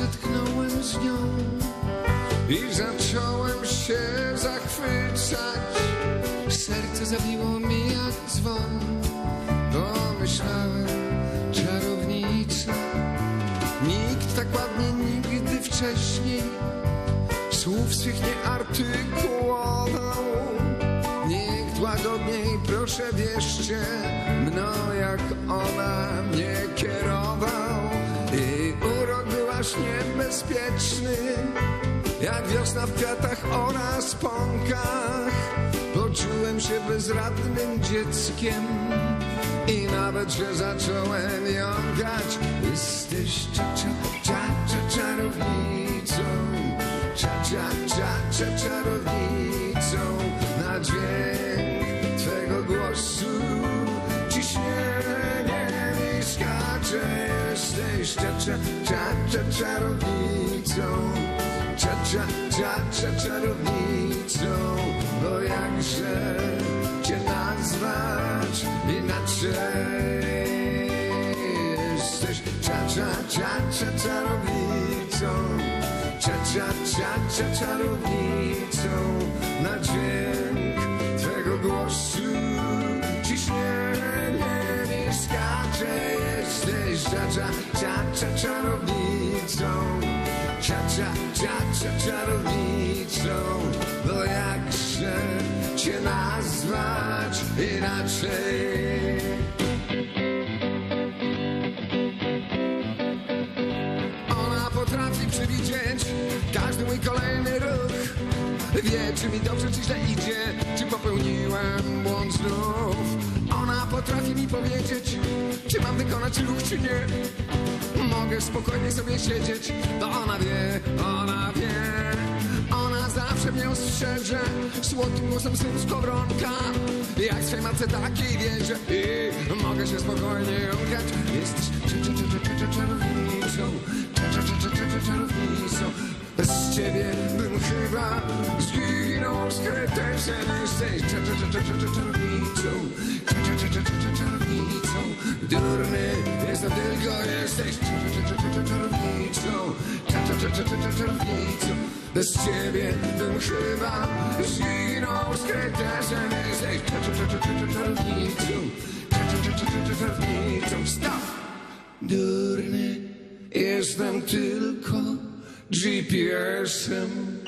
zetknąłem z nią i zacząłem się zachwycać. Serce zabiło mi jak dzwon, pomyślałem, czarownica. Nikt tak ładnie nigdy wcześniej słów swych nie artykułował. Nikt łagodniej, proszę wierzcie, mną jak ona mnie kierował. Aż niebezpieczny, jak wiosna w kwiatach oraz pąkach. Poczułem się bezradnym dzieckiem i nawet, że zacząłem jąkać. Jesteś cza, cza, czarownicą, cza, cza, cza, cza, czarownicą. Na dźwięk Twego głosu cza, cza, cza, czarownicą, cza, cza, cza, cza, czarownicą. Bo jakże Cię nazwać inaczej? Jesteś cza, cza, cza, cza, czarownicą, cza, cza, cza, cza, czarownicą. Na dźwięk cza, cza, cza, cza, czarownicą, cza, cza, cza, cza, czarownicą. Bo jakże Cię nazwać inaczej? Ona potrafi przewidzieć każdy mój kolejny ruch. Wie, czy mi dobrze, czy źle idzie, czy popełniłem błąd znów. Ona potrafi mi powiedzieć, czy mam wykonać ruch, czy nie. Mogę spokojnie sobie siedzieć, to ona wie, ona wie. Ona zawsze mnie ostrzeże, słodkim głosem syn skowronka. Jak swej matce takiej wierzę i mogę się spokojnie jąkać. Jesteś cza- cza- cza- cza- cza- czarownicą, cza- cza- cza- cza- cza- cza- czarownicą. Bez ciebie bym chyba zginął z kretesem. Jesteś cza- cza- cza- cza- cza- cza- czarownicą, tylko, jesteś cza- cza- cza- cza- cza- czarownicą, cza- cza- cza- cza- cza- cza- czarownicą. Bez ciebie bym chyba zginął z kretesem. Jesteś cza- cza- cza- cza- cza- cza- czarownicą, cza- cza- cza- cza- cza- cza- czarownicą. Stop! Durny jestem tylko GPS-em.